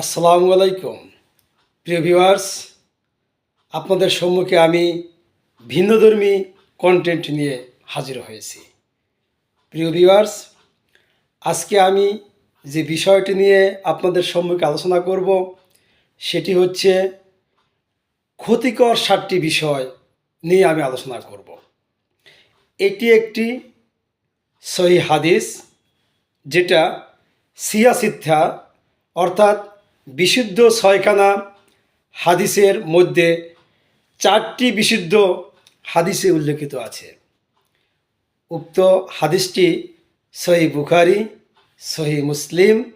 আসসালামু আলাইকুম। প্রিয় ভিউয়ার্স, আপনাদের সম্মুখে আমি ভিন্নধর্মী কন্টেন্ট নিয়ে হাজির হয়েছি। প্রিয় ভিউয়ার্স, আজকে আমি যে বিষয়টি নিয়ে আপনাদের সম্মুখে আলোচনা করব, সেটি হচ্ছে ক্ষতিকর সাতটি বিষয় নিয়ে আমি আলোচনা করব। এটি একটি সহি হাদিস, যেটা সিয়াসিদ্ধা অর্থাৎ বিশুদ্ধ ছয়খানা হাদিসের মধ্যে চারটি বিশুদ্ধ হাদিসে উল্লেখিত আছে। উক্ত হাদিসটি সহি বুখারি, সহি মুসলিম,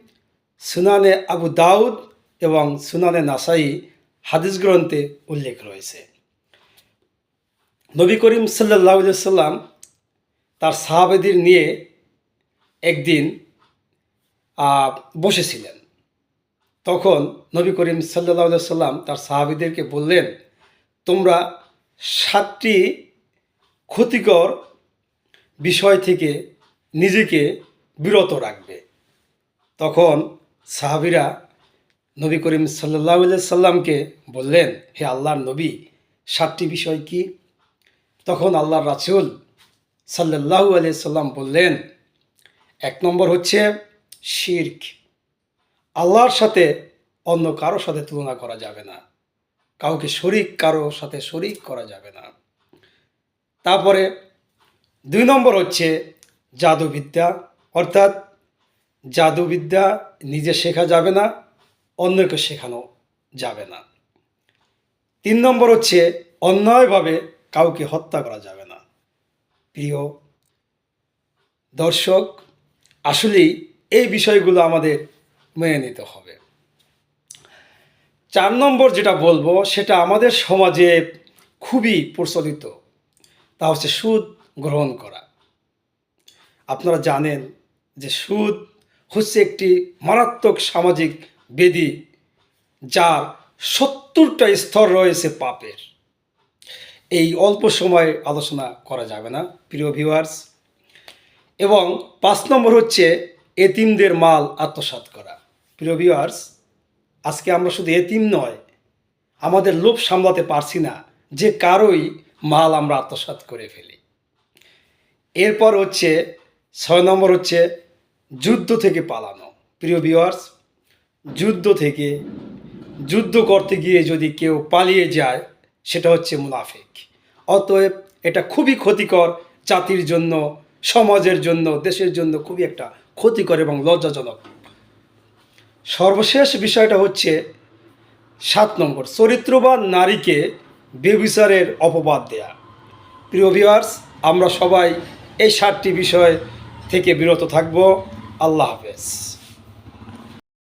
সুনানে আবু দাউদ এবং সুনানে নাসাই হাদিস গ্রন্থে উল্লেখ রয়েছে। নবী করিম সাল্লাহ সাল্লাম তার সাহাবেদের নিয়ে একদিন বসেছিলেন। তখন নবী করিম সাল্লাহ সাল্লাম তার সাহাবিদেরকে বললেন, তোমরা সাতটি ক্ষতিকর বিষয় থেকে নিজেকে বিরত রাখবে। তখন সাহাবিরা নবী করিম সাল্লাহ সাল্লামকে বললেন, হে আল্লাহর নবী, সাতটি বিষয় কি? তখন আল্লাহর রাসুল সাল্লাহু আলিয়া সাল্লাম বললেন, এক নম্বর হচ্ছে শির্ক। আল্লাহর সাথে অন্য কারও সাথে তুলনা করা যাবে না। কাউকে শরিক, কারও সাথে শরিক করা যাবে না। তারপরে দুই নম্বর হচ্ছে জাদুবিদ্যা। অর্থাৎ জাদুবিদ্যা নিজে শেখা যাবে না, অন্যকে শেখানো যাবে না। তিন নম্বর হচ্ছে অন্যায়ভাবে কাউকে হত্যা করা যাবে না। প্রিয় দর্শক, আসলেই এই বিষয়গুলো আমাদের মেনে নিতে হবে। চার নম্বর যেটা বলব, সেটা আমাদের সমাজে খুবই প্রচলিত। তা হচ্ছে সুদ গ্রহণ করা। আপনারা জানেন যে সুদ হচ্ছে একটি মারাত্মক সামাজিক বেদি, যার সত্তরটা স্তর রয়েছে পাপের। এই অল্প সময়ে আলোচনা করা যাবে না, প্রিয় ভিউয়ার্স এবং পাঁচ নম্বর হচ্ছে এতিমদের মাল আত্মসাৎ করা। প্রিয় ভিউয়ার্স আজকে আমরা শুধু এতিম নয়, আমাদের লোভ সামলাতে পারছি না যে কারোই মাল আমরা আত্মসাৎ করে ফেলি। এরপর হচ্ছে, ছয় নম্বর হচ্ছে যুদ্ধ থেকে পালানো। প্রিয় ভিউয়ার্স যুদ্ধ থেকে, যুদ্ধ করতে গিয়ে যদি কেউ পালিয়ে যায়, সেটা হচ্ছে মুনাফিক। অতএব এটা খুবই ক্ষতিকর জাতির জন্য, সমাজের জন্য, দেশের জন্য খুবই একটা ক্ষতিকর এবং লজ্জাজনক সর্বশেষ বিষয়টা হচ্ছে সাত নম্বর, চরিত্রবান নারীকে বেবিচারের অপবাদ দেয়া। প্রিয় ভিওয়ার্স আমরা সবাই এই সাতটি বিষয় থেকে বিরত থাকব। আল্লাহ হাফেজ।